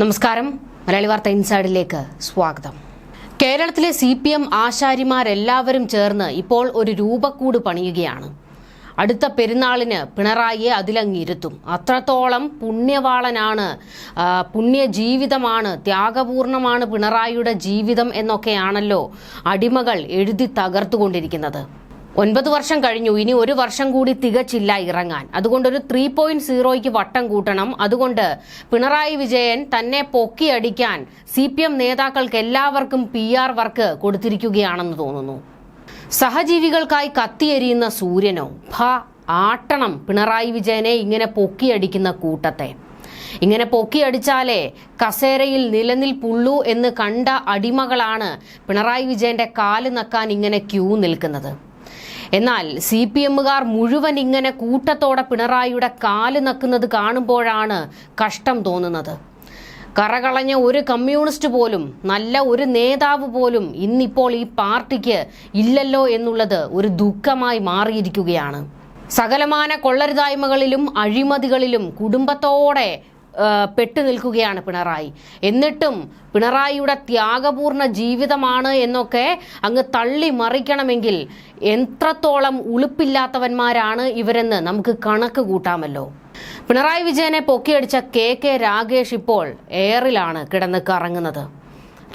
നമസ്കാരം. മലയാളി വാർത്ത ഇൻസൈഡിലേക്ക് സ്വാഗതം. കേരളത്തിലെ സി പി എം ആശാരിമാരെല്ലാവരും ചേർന്ന് ഇപ്പോൾ ഒരു രൂപക്കൂട് പണിയുകയാണ്. അടുത്ത പെരുന്നാളിന് പിണറായിയെ അതിലങ്ങിരുത്തും അത്രത്തോളം പുണ്യവാളനാണ് പുണ്യജീവിതമാണ് പുണ്യ ജീവിതമാണ് ത്യാഗപൂർണമാണ് പിണറായിയുടെ ജീവിതം എന്നൊക്കെയാണല്ലോ അടിമകൾ എഴുതി തകർത്തുകൊണ്ടിരിക്കുന്നത്. ഒൻപത് വർഷം കഴിഞ്ഞു. ഇനി ഒരു വർഷം കൂടി തികച്ചില്ല ഇറങ്ങാൻ. അതുകൊണ്ട് ഒരു ത്രീ പോയിന്റ് സീറോയ്ക്ക് വട്ടം കൂട്ടണം. അതുകൊണ്ട് പിണറായി വിജയൻ തന്നെ പൊക്കിയടിക്കാൻ സി പി എം നേതാക്കൾക്ക് എല്ലാവർക്കും പി ആർ വർക്ക് കൊടുത്തിരിക്കുകയാണെന്ന് തോന്നുന്നു. സഹജീവികൾക്കായി കത്തിയെരിയുന്ന സൂര്യനോ ഭ ആട്ടണം പിണറായി വിജയനെ ഇങ്ങനെ പൊക്കിയടിക്കുന്ന കൂട്ടത്തെ. ഇങ്ങനെ പൊക്കിയടിച്ചാലേ കസേരയിൽ നിലനിൽപ്പുള്ളൂ എന്ന് കണ്ട അടിമകളാണ് പിണറായി വിജയന്റെ കാൽ നക്കാൻ ഇങ്ങനെ ക്യൂ നിൽക്കുന്നത്. എന്നാൽ സി പി എമ്മുകാർ മുഴുവൻ ഇങ്ങനെ കൂട്ടത്തോടെ പിണറായിയുടെ കാൽ നക്കുന്നത് കാണുമ്പോഴാണ് കഷ്ടം തോന്നുന്നത്. കറകളഞ്ഞ ഒരു കമ്മ്യൂണിസ്റ്റ് പോലും നല്ല ഒരു നേതാവ് പോലും ഇന്നിപ്പോൾ ഈ പാർട്ടിക്ക് ഇല്ലല്ലോ എന്നുള്ളത് ഒരു ദുഃഖമായി മാറിയിരിക്കുകയാണ്. സകലമാന കൊള്ളരുതായ്മകളിലും അഴിമതികളിലും കുടുംബത്തോടെ പെട്ടു നിൽക്കുകയാണ് പിണറായി. എന്നിട്ടും പിണറായിയുടെ ത്യാഗപൂർണ ജീവിതമാണ് എന്നൊക്കെ അങ്ങ് തള്ളി മറിക്കണമെങ്കിൽ എത്രത്തോളം ഉളുപ്പില്ലാത്തവന്മാരാണ് ഇവരെന്ന് നമുക്ക് കണക്ക് കൂട്ടാമല്ലോ. പിണറായി വിജയനെ പൊക്കിയടിച്ച കെ കെ രാഗേഷ് ഇപ്പോൾ എയറിലാണ് കിടന്ന് കറങ്ങുന്നത്.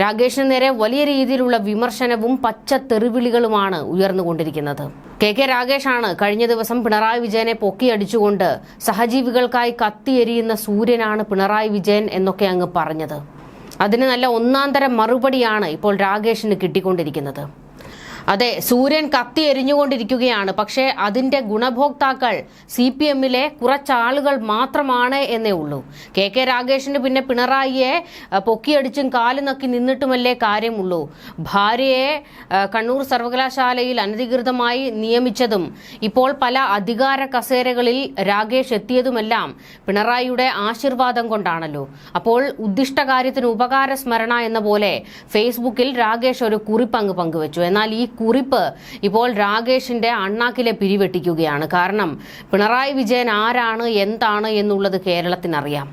രാഗേഷിന് നേരെ വലിയ രീതിയിലുള്ള വിമർശനവും പച്ച തെറിവിളികളുമാണ് ഉയർന്നുകൊണ്ടിരിക്കുന്നത്. കെ കെ രാഗേഷാണ് കഴിഞ്ഞ ദിവസം പിണറായി വിജയനെ പൊക്കിയടിച്ചുകൊണ്ട് സഹജീവികൾക്കായി കത്തിയെരിയുന്ന സൂര്യനാണ് പിണറായി വിജയൻ എന്നൊക്കെ അങ്ങ് പറഞ്ഞത്. അതിന് നല്ല ഒന്നാം തരം മറുപടിയാണ് ഇപ്പോൾ രാഗേഷിന് കിട്ടിക്കൊണ്ടിരിക്കുന്നത്. അതെ സൂര്യൻ കത്തി എരിഞ്ഞുകൊണ്ടിരിക്കുകയാണ്. പക്ഷേ അതിന്റെ ഗുണഭോക്താക്കൾ സി പി എമ്മിലെ കുറച്ചാളുകൾ മാത്രമാണ് എന്നേ ഉള്ളൂ. കെ കെ രാഗേഷിന് പിന്നെ പിണറായിയെ പൊക്കിയടിച്ചും കാൽ നക്കി നിന്നിട്ടുമല്ലേ കാര്യമുള്ളൂ. ഭാര്യയെ കണ്ണൂർ സർവകലാശാലയിൽ അനധികൃതമായി നിയമിച്ചതും ഇപ്പോൾ പല അധികാര കസേരകളിൽ രാഗേഷ് എത്തിയതുമെല്ലാം പിണറായിയുടെ ആശീർവാദം കൊണ്ടാണല്ലോ. അപ്പോൾ ഉദ്ദിഷ്ട കാര്യത്തിന് ഉപകാര സ്മരണ എന്ന പോലെ ഫേസ്ബുക്കിൽ രാഗേഷ് ഒരു കുറിപ്പങ്ക് പങ്കുവച്ചു. എന്നാൽ ഈ കുറിപ്പ് ഇപ്പോൾ രാഗേഷിന്റെ അണ്ണാക്കിലെ പിരിവെട്ടിക്കുകയാണ്. കാരണം പിണറായി വിജയൻ ആരാണ് എന്താണ് എന്നുള്ളത് കേരളത്തിനറിയാം.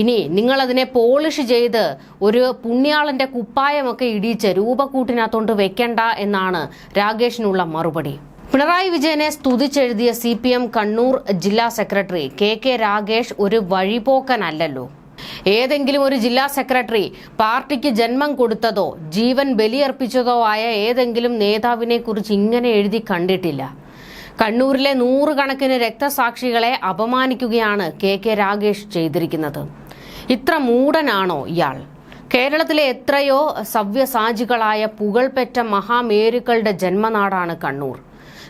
ഇനി നിങ്ങളതിനെ പോളിഷ് ചെയ്ത് ഒരു പുണ്യാളന്റെ കുപ്പായമൊക്കെ ഇടിച്ച് രൂപക്കൂട്ടിനകത്തോണ്ട് വെക്കണ്ട എന്നാണ് രാകേഷിനുള്ള മറുപടി. പിണറായി വിജയനെ സ്തുതിച്ചെഴുതിയ സി പി എം കണ്ണൂർ ജില്ലാ സെക്രട്ടറി കെ കെ രാഗേഷ് ഒരു വഴിപോക്കനല്ലല്ലോ. ഏതെങ്കിലും ഒരു ജില്ലാ സെക്രട്ടറി പാർട്ടിക്ക് ജന്മം കൊടുത്തതോ ജീവൻ ബലിയർപ്പിച്ചതോ ആയ ഏതെങ്കിലും നേതാവിനെ കുറിച്ച് ഇങ്ങനെ എഴുതി കണ്ടിട്ടില്ല. കണ്ണൂരിലെ നൂറുകണക്കിന് രക്തസാക്ഷികളെ അപമാനിക്കുകയാണ് കെ കെ രാഗേഷ് ചെയ്തിരിക്കുന്നത്. ഇത്ര മൂടനാണോ ഇയാൾ? കേരളത്തിലെ എത്രയോ സവ്യസാചികളായ പുകൾപെറ്റ മഹാമേരുക്കളുടെ ജന്മനാടാണ് കണ്ണൂർ.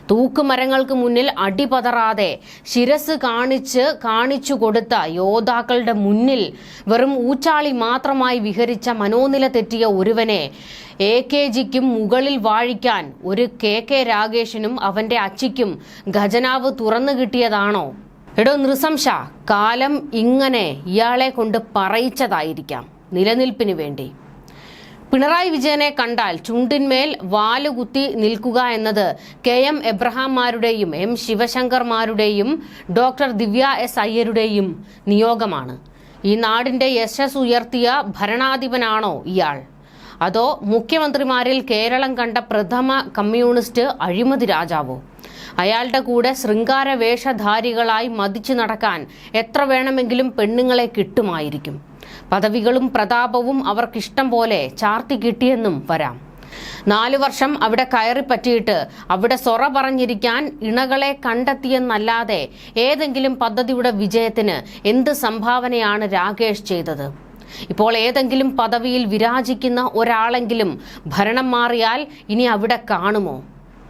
തൂക്കുമരങ്ങൾക്ക് മുന്നിൽ അടിപതറാതെ ശിരസ് കാണിച്ച് കാണിച്ചു കൊടുത്ത യോദ്ധാക്കളുടെ മുന്നിൽ വെറും ഊച്ചാളി മാത്രമായി വിഹരിച്ച മനോനില തെറ്റിയ ഒരുവനെ എ കെ ജിക്കും മുകളിൽ വാഴിക്കാൻ ഒരു കെ കെ രാഗേഷിനും അവന്റെ അച്ചിക്കും ഖജനാവ് തുറന്നു കിട്ടിയതാണോ? എടോ നൃസംശ കാലം ഇങ്ങനെ ഇയാളെ കൊണ്ട് പറയിച്ചതായിരിക്കാം. നിലനിൽപ്പിന് വേണ്ടി. പിണറായി വിജയനെ കണ്ടാൽ ചുണ്ടിന്മേൽ വാലുകുത്തി നിൽക്കുക എന്നത് കെ എം എബ്രഹാംമാരുടെയും എം ശിവശങ്കർമാരുടെയും ഡോക്ടർ ദിവ്യ എസ് അയ്യരുടെയും നിയോഗമാണ്. ഈ നാടിന്റെ യശസ് ഉയർത്തിയ ഭരണാധിപനാണോ ഇയാൾ? അതോ മുഖ്യമന്ത്രിമാരിൽ കേരളം കണ്ട പ്രഥമ കമ്മ്യൂണിസ്റ്റ് അഴിമതി രാജാവോ? അയാളുടെ കൂടെ ശൃംഗാര വേഷധാരികളായി മതിച്ചു നടക്കാൻ എത്ര വേണമെങ്കിലും പെണ്ണുങ്ങളെ കിട്ടുമായിരിക്കും. പദവികളും പ്രതാപവും അവർക്കിഷ്ടം പോലെ ചാർത്തി കിട്ടിയെന്നും വരാം. നാലു വർഷം അവിടെ കയറി പറ്റിയിട്ട് അവിടെ സൊറ പറഞ്ഞിരിക്കാൻ ഇണകളെ കണ്ടെത്തിയെന്നല്ലാതെ ഏതെങ്കിലും പദ്ധതിയുടെ വിജയത്തിന് എന്ത് സംഭാവനയാണ് രാകേഷ് ചെയ്തത്? ഇപ്പോൾ ഏതെങ്കിലും പദവിയിൽ വിരാജിക്കുന്ന ഒരാളെങ്കിലും ഭരണം മാറിയാൽ ഇനി അവിടെ കാണുമോ?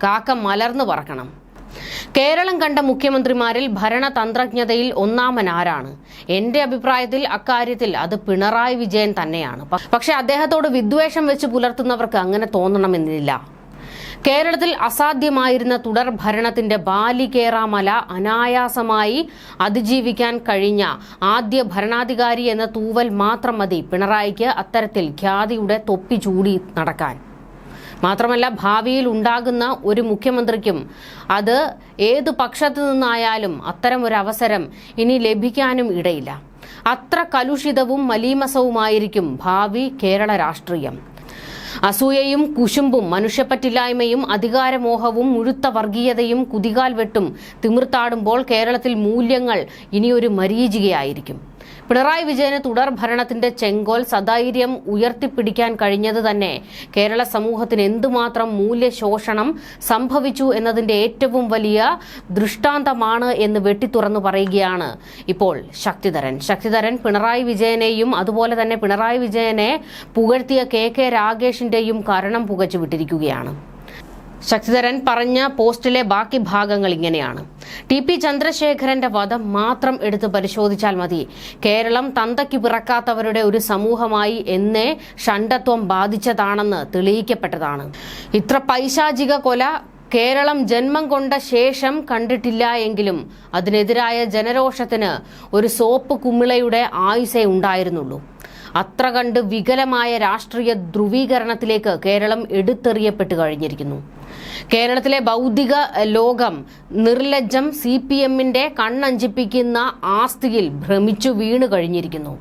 കാക്ക മലർന്നു പറക്കണം. കേരളം കണ്ട മുഖ്യമന്ത്രിമാരിൽ ഭരണതന്ത്രജ്ഞതയിൽ ഒന്നാമൻ ആരാണ് എന്റെ അഭിപ്രായത്തിൽ അക്കാര്യത്തിൽ അത് പിണറായി വിജയൻ തന്നെയാണ്. പക്ഷെ അദ്ദേഹത്തോട് വിദ്വേഷം വെച്ച് പുലർത്തുന്നവർക്ക് അങ്ങനെ തോന്നണമെന്നില്ല. കേരളത്തിൽ അസാധ്യമായിരുന്ന തുടർ ഭരണത്തിന്റെ ബാലികേറാമല അനായാസമായി അതിജീവിക്കാൻ കഴിഞ്ഞ ആദ്യ ഭരണാധികാരി എന്ന തൂവൽ മാത്രം മതി പിണറായിക്ക് അത്തരത്തിൽ ഖ്യാതിയുടെ തൊപ്പി ചൂടി നടക്കാൻ. മാത്രമല്ല ഭാവിയിൽ ഉണ്ടാകുന്ന ഒരു മുഖ്യമന്ത്രിക്കും അത് ഏത് പക്ഷത്തു നിന്നായാലും അത്തരം ഒരു അവസരം ഇനി ലഭിക്കാനും ഇടയില്ല. അത്ര കലുഷിതവും മലീമസവുമായിരിക്കും ഭാവി കേരള രാഷ്ട്രീയം. അസൂയയും കുശുമ്പും മനുഷ്യപ്പറ്റില്ലായ്മയും അധികാരമോഹവും മുഴുത്ത വർഗീയതയും കുതികാൽ വെട്ടും തിമിർത്താടുമ്പോൾ കേരളത്തിൽ മൂല്യങ്ങൾ ഇനിയൊരു മരീചികയായിരിക്കും. പിണറായി വിജയന് തുടർ ഭരണത്തിന്റെ ചെങ്കോൽ സധൈര്യം ഉയർത്തിപ്പിടിക്കാൻ കഴിഞ്ഞത് തന്നെ കേരള സമൂഹത്തിന് എന്തുമാത്രം മൂല്യശോഷണം സംഭവിച്ചു എന്നതിന്റെ ഏറ്റവും വലിയ ദൃഷ്ടാന്തമാണ് എന്ന് വെട്ടിത്തുറന്നു പറയുകയാണ് ഇപ്പോൾ ശക്തിധരൻ. ശക്തിധരൻ പിണറായി വിജയനെയും അതുപോലെ തന്നെ പിണറായി വിജയനെ പുകഴ്ത്തിയ കെ കെ രാഗേഷിന്റെയും കാരണം പുകച്ചു വിട്ടിരിക്കുകയാണ് ശക്തിധരൻ പറഞ്ഞ പോസ്റ്റിലെ ബാക്കി ഭാഗങ്ങൾ ഇങ്ങനെയാണ്. ടി പി ചന്ദ്രശേഖരന്റെ വധം മാത്രം എടുത്തു പരിശോധിച്ചാൽ മതി. കേരളം തന്തയ്ക്ക് പിറക്കാത്തവരുടെ ഒരു സമൂഹമായി എന്നേ ഷണ്ടത്വം ബാധിച്ചതാണെന്ന് തെളിയിക്കപ്പെട്ടതാണ്. ഇത്ര പൈശാചിക കൊല കേരളം ജന്മം കൊണ്ട ശേഷം കണ്ടിട്ടില്ല എങ്കിലും അതിനെതിരായ ജനരോഷത്തിന് ഒരു സോപ്പ് കുമിളയുടെ ആയുസേ ഉണ്ടായിരുന്നുള്ളൂ. അത്ര കണ്ട് വികലമായ രാഷ്ട്രീയ ധ്രുവീകരണത്തിലേക്ക് കേരളം എടുത്തെറിയപ്പെട്ട് കഴിഞ്ഞിരിക്കുന്നു. കേരളത്തിലെ ബൗദ്ധിക ലോകം നിർലജ്ജം സി പി എമ്മിന്റെ കണ്ണഞ്ചിപ്പിക്കുന്ന ആസ്തിയിൽ ഭ്രമിച്ചു വീണു കഴിഞ്ഞിരിക്കുന്നു.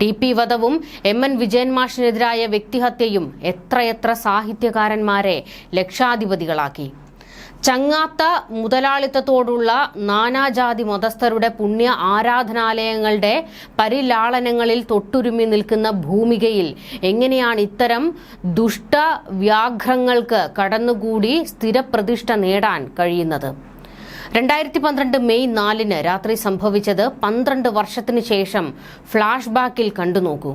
ടി പി വധവും എം എൻ വിജയൻ മാഷിനെതിരായ വ്യക്തിഹത്യയും എത്രയെത്ര സാഹിത്യകാരന്മാരെ ലക്ഷാധിപതികളാക്കി. ചങ്ങാത്ത മുതലാളിത്തത്തോടുള്ള നാനാജാതി മതസ്ഥരുടെ പുണ്യ ആരാധനാലയങ്ങളുടെ പരിലാളനങ്ങളിൽ തൊട്ടുരുമി നിൽക്കുന്ന ഭൂമികയിൽ എങ്ങനെയാണ് ഇത്തരം ദുഷ്ടവ്യാഘ്രങ്ങൾക്ക് കടന്നുകൂടി സ്ഥിരപ്രതിഷ്ഠ നേടാൻ കഴിയുന്നത്? രണ്ടായിരത്തി പന്ത്രണ്ട് മെയ് നാലിന് രാത്രി സംഭവിച്ചത് പന്ത്രണ്ട് വർഷത്തിന് ശേഷം ഫ്ലാഷ് ബാക്കിൽ കണ്ടുനോക്കൂ.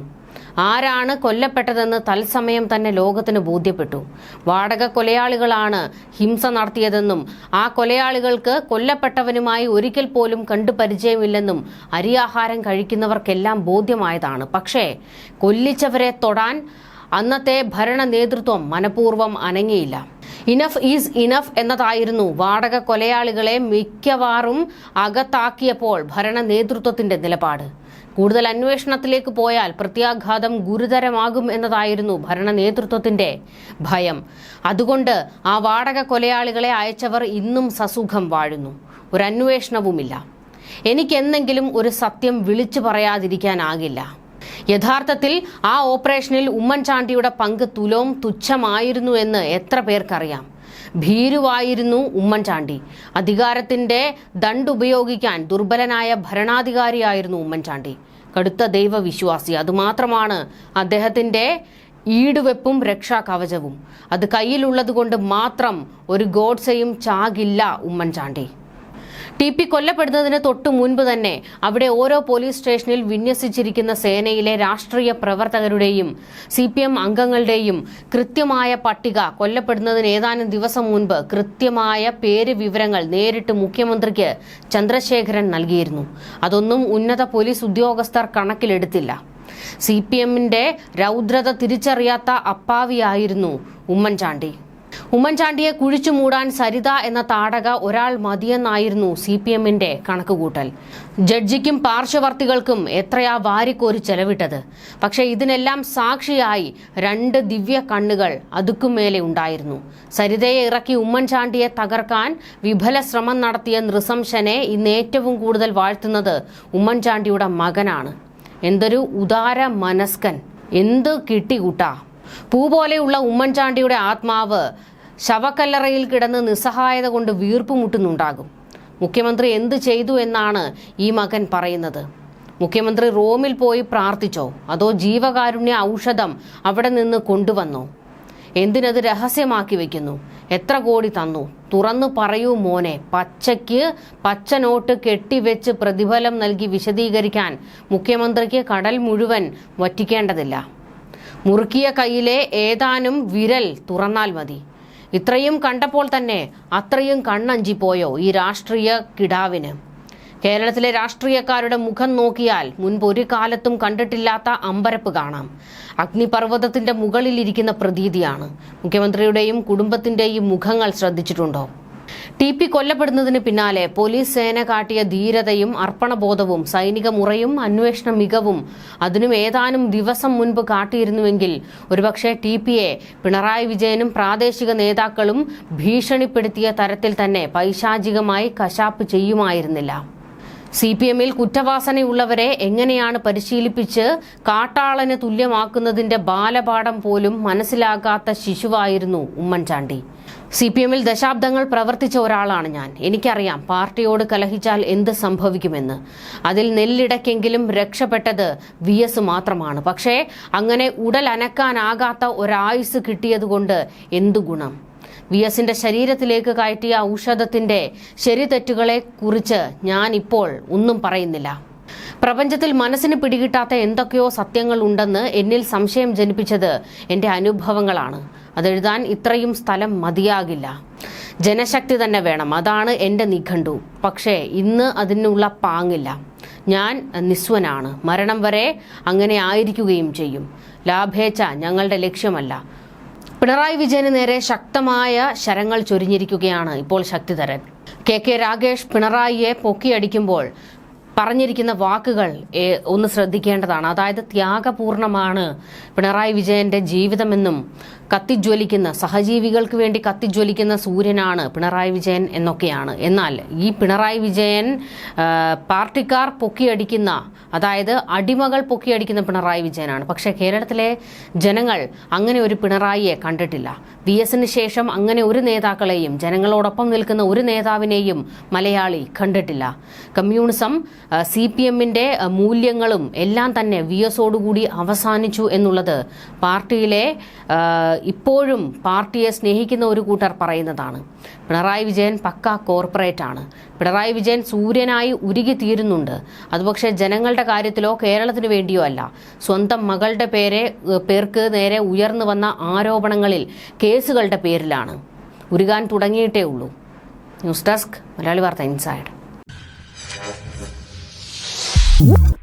ആരാണ് കൊല്ലപ്പെട്ടതെന്ന് തത്സമയം തന്നെ ലോകത്തിന് ബോധ്യപ്പെട്ടു. വാടക കൊലയാളികളാണ് ഹിംസ നടത്തിയതെന്നും ആ കൊലയാളികൾക്ക് കൊല്ലപ്പെട്ടവനുമായി ഒരിക്കൽ പോലും കണ്ടു പരിചയമില്ലെന്നും അരിയാഹാരം കഴിക്കുന്നവർക്കെല്ലാം ബോധ്യമായതാണ്. പക്ഷേ കൊല്ലിച്ചവരെ തൊടാൻ അന്നത്തെ ഭരണ നേതൃത്വം മനഃപൂർവം അനങ്ങിയില്ല. ഇനഫ് ഈസ് ഇനഫ് എന്നതായിരുന്നു വാടക കൊലയാളികളെ മിക്കവാറും അകത്താക്കിയപ്പോൾ ഭരണ നേതൃത്വത്തിന്റെ നിലപാട്. കൂടുതൽ അന്വേഷണത്തിലേക്ക് പോയാൽ പ്രത്യാഘാതം ഗുരുതരമാകും എന്നതായിരുന്നു ഭരണ നേതൃത്വത്തിന്റെ ഭയം. അതുകൊണ്ട് ആ വാടക കൊലയാളികളെ അയച്ചവർ ഇന്നും സസുഖം വാഴുന്നു. ഒരു അന്വേഷണവുമില്ല. എനിക്കെന്തെങ്കിലും ഒരു സത്യം വിളിച്ചു പറയാതിരിക്കാനാകില്ല. യഥാർത്ഥത്തിൽ ആ ഓപ്പറേഷനിൽ ഉമ്മൻചാണ്ടിയുടെ പങ്ക് തുലവും തുച്ഛമായിരുന്നു എന്ന് എത്ര പേർക്കറിയാം? ഭീരുവായിരുന്നു ഉമ്മൻചാണ്ടി. അധികാരത്തിന്റെ ദണ്ടുപയോഗിക്കാൻ ദുർബലനായ ഭരണാധികാരിയായിരുന്നു ഉമ്മൻചാണ്ടി. കടുത്ത ദൈവവിശ്വാസി. അതുമാത്രമാണ് അദ്ദേഹത്തിന്റെ ഈടുവെപ്പും രക്ഷാകവചവും. അത് കയ്യിലുള്ളതുകൊണ്ട് മാത്രം ഒരു ഗോഡ്സയും ചാകില്ല ഉമ്മൻചാണ്ടി. ടി പി കൊല്ലപ്പെടുന്നതിന് തൊട്ടു മുൻപ് തന്നെ അവിടെ ഓരോ പോലീസ് സ്റ്റേഷനിൽ വിന്യസിച്ചിരിക്കുന്ന സേനയിലെ രാഷ്ട്രീയ പ്രവർത്തകരുടെയും സി പി എം അംഗങ്ങളുടെയും കൃത്യമായ പട്ടിക കൊല്ലപ്പെടുന്നതിന് ഏതാനും ദിവസം മുൻപ് കൃത്യമായ പേര് വിവരങ്ങൾ നേരിട്ട് മുഖ്യമന്ത്രിക്ക് ചന്ദ്രശേഖരൻ നൽകിയിരുന്നു. അതൊന്നും ഉന്നത പോലീസ് ഉദ്യോഗസ്ഥർ കണക്കിലെടുത്തില്ല. സി പി എമ്മിന്റെ രൗദ്രത തിരിച്ചറിയാത്ത അപ്പാവിയായിരുന്നു ഉമ്മൻചാണ്ടി. ഉമ്മൻചാണ്ടിയെ കുഴിച്ചു മൂടാൻ സരിത എന്ന താടക ഒരാൾ മതിയെന്നായിരുന്നു സി പി എമ്മിന്റെ കണക്കുകൂട്ടൽ. ജഡ്ജിക്കും പാർശ്വവർത്തികൾക്കും എത്രയാ വാരിക്കോരി ചെലവിട്ടത്. പക്ഷേ ഇതിനെല്ലാം സാക്ഷിയായി രണ്ട് ദിവ്യ കണ്ണുകൾ അതുക്കും മേലെ ഉണ്ടായിരുന്നു. സരിതയെ ഇറക്കി ഉമ്മൻചാണ്ടിയെ തകർക്കാൻ വിഫല ശ്രമം നടത്തിയ നൃസംശനെ ഇന്ന് ഏറ്റവും കൂടുതൽ വാഴ്ത്തുന്നത് ഉമ്മൻചാണ്ടിയുടെ മകനാണ്. എന്തൊരു ഉദാര മനസ്കൻ. എന്ത് കിട്ടികൂട്ടാ. പൂ പോലെയുള്ള ഉമ്മൻചാണ്ടിയുടെ ആത്മാവ് ശവക്കല്ലറയിൽ കിടന്ന് നിസ്സഹായത കൊണ്ട് വീർപ്പുമുട്ടുന്നുണ്ടാകും. മുഖ്യമന്ത്രി എന്ത് ചെയ്തു എന്നാണ് ഈ മകൻ പറയുന്നത്. മുഖ്യമന്ത്രി റോമിൽ പോയി പ്രാർത്ഥിച്ചോ? അതോ ജീവകാരുണ്യ ഔഷധം അവിടെ നിന്ന് കൊണ്ടുവന്നോ? എന്തിനത് രഹസ്യമാക്കി വെക്കുന്നു? എത്ര കോടി തന്നു? തുറന്നു പറയൂ മോനെ. പച്ചയ്ക്ക് പച്ച നോട്ട് കെട്ടിവെച്ച് പ്രതിഫലം നൽകി വിശദീകരിക്കാൻ മുഖ്യമന്ത്രിക്ക് കടൽ മുഴുവൻ വറ്റിക്കേണ്ടതില്ല. മുറുക്കിയ കയ്യിലെ ഏതാനും വിരൽ തുറന്നാൽ മതി. ഇത്രയും കണ്ടപ്പോൾ തന്നെ അത്രയും കണ്ണഞ്ചിപ്പോയോ ഈ രാഷ്ട്രീയ കിടാവിന്. കേരളത്തിലെ രാഷ്ട്രീയക്കാരുടെ മുഖം നോക്കിയാൽ മുൻപ് ഒരു കാലത്തും കണ്ടിട്ടില്ലാത്ത അമ്പരപ്പ് കാണാം. അഗ്നിപർവതത്തിന്റെ മുകളിലിരിക്കുന്ന പ്രതീതിയാണ്. മുഖ്യമന്ത്രിയുടെയും കുടുംബത്തിന്റെയും മുഖങ്ങൾ ശ്രദ്ധിച്ചിട്ടുണ്ടോ? ടി പി കൊല്ലപ്പെടുന്നതിന് പിന്നാലെ പോലീസ് സേന കാട്ടിയ ധീരതയും അർപ്പണബോധവും സൈനിക മുറയും അന്വേഷണ മികവും അതിനും ഏതാനും ദിവസം മുൻപ് കാട്ടിയിരുന്നുവെങ്കിൽ ഒരുപക്ഷെ ടി പിയെ പിണറായി വിജയനും പ്രാദേശിക നേതാക്കളും ഭീഷണിപ്പെടുത്തിയ തരത്തിൽ തന്നെ പൈശാചികമായി കശാപ്പ് ചെയ്യുമായിരുന്നില്ല. സി പി എമ്മിൽ കുറ്റവാസനയുള്ളവരെ എങ്ങനെയാണ് പരിശീലിപ്പിച്ച് കാട്ടാളന് തുല്യമാക്കുന്നതിന്റെ ബാലപാഠം പോലും മനസ്സിലാകാത്ത ശിശുവായിരുന്നു ഉമ്മൻചാണ്ടി. സി പി എമ്മിൽ ദശാബ്ദങ്ങൾ പ്രവർത്തിച്ച ഒരാളാണ് ഞാൻ. എനിക്കറിയാം പാർട്ടിയോട് കലഹിച്ചാൽ എന്ത് സംഭവിക്കുമെന്ന്. അതിൽ നെല്ലിടയ്ക്കെങ്കിലും രക്ഷപ്പെട്ടത് വി എസ് മാത്രമാണ്. പക്ഷേ അങ്ങനെ ഉടലനക്കാനാകാത്ത ഒരായുസ് കിട്ടിയതുകൊണ്ട് എന്തു ഗുണം? വി എസിന്റെ ശരീരത്തിലേക്ക് കയറ്റിയ ഔഷധത്തിന്റെ ശരിതെറ്റുകളെ കുറിച്ച് ഞാൻ ഇപ്പോൾ ഒന്നും പറയുന്നില്ല. പ്രപഞ്ചത്തിൽ മനസ്സിന് പിടികിട്ടാത്ത എന്തൊക്കെയോ സത്യങ്ങൾ ഉണ്ടെന്ന് എന്നിൽ സംശയം ജനിപ്പിച്ചത് എന്റെ അനുഭവങ്ങളാണ്. അതെഴുതാൻ ഇത്രയും സ്ഥലം മതിയാകില്ല. ജനശക്തി തന്നെ വേണം. അതാണ് എന്റെ നിഘണ്ടു. പക്ഷേ ഇന്ന് അതിനുള്ള പാങ്ങില്ല. ഞാൻ നിസ്വനാണ്. മരണം വരെ അങ്ങനെ ആയിരിക്കുകയും ചെയ്യും. ലാഭേച്ഛ ഞങ്ങളുടെ ലക്ഷ്യമല്ല. പിണറായി വിജയന് നേരെ ശക്തമായ ശരങ്ങൾ ചൊരിഞ്ഞിരിക്കുകയാണ് ഇപ്പോൾ ശക്തിധരൻ. കെ കെ രാഗേഷ് പിണറായിയെ പൊക്കിയടിക്കുമ്പോൾ പറഞ്ഞിരിക്കുന്ന വാക്കുകൾ ഒന്ന് ശ്രദ്ധിക്കേണ്ടതാണ്. അതായത് ത്യാഗപൂർണമാണ് പിണറായി വിജയന്റെ ജീവിതമെന്നും കത്തിജ്വലിക്കുന്ന സഹജീവികൾക്ക് വേണ്ടി കത്തിജ്വലിക്കുന്ന സൂര്യനാണ് പിണറായി വിജയൻ എന്നൊക്കെയാണ്. എന്നാൽ ഈ പിണറായി വിജയൻ പാർട്ടിക്കാർ പൊക്കിയടിക്കുന്ന അതായത് അടിമകൾ പൊക്കിയടിക്കുന്ന പിണറായി വിജയനാണ്. പക്ഷെ കേരളത്തിലെ ജനങ്ങൾ അങ്ങനെ ഒരു പിണറായിയെ കണ്ടിട്ടില്ല. വി എസിന് ശേഷം അങ്ങനെ ഒരു നേതാക്കളെയും ജനങ്ങളോടൊപ്പം നിൽക്കുന്ന ഒരു നേതാവിനെയും മലയാളി കണ്ടിട്ടില്ല. കമ്മ്യൂണിസം സി പി എമ്മിന്റെ മൂല്യങ്ങളും എല്ലാം തന്നെ വി എസോടുകൂടി അവസാനിച്ചു എന്നുള്ളത് പാർട്ടിയിലെ ഇപ്പോഴും പാർട്ടിയെ സ്നേഹിക്കുന്ന ഒരു കൂട്ടർ പറയുന്നതാണ്. പിണറായി വിജയൻ പക്ക ആണ് പിണറായി വിജയൻ സൂര്യനായി ഉരുകി തീരുന്നുണ്ട് അതുപക്ഷെ ജനങ്ങളുടെ കാര്യത്തിലോ കേരളത്തിന് വേണ്ടിയോ അല്ല. സ്വന്തം മകളുടെ പേരെ പേർക്ക് നേരെ ഉയർന്നു വന്ന ആരോപണങ്ങളിൽ കേസുകളുടെ പേരിലാണ്. ഉരുകാൻ തുടങ്ങിയിട്ടേ ഉള്ളൂ. ന്യൂസ് ഡെസ്ക് മലയാളി വാർത്ത ഇൻസൈഡ്. Woo!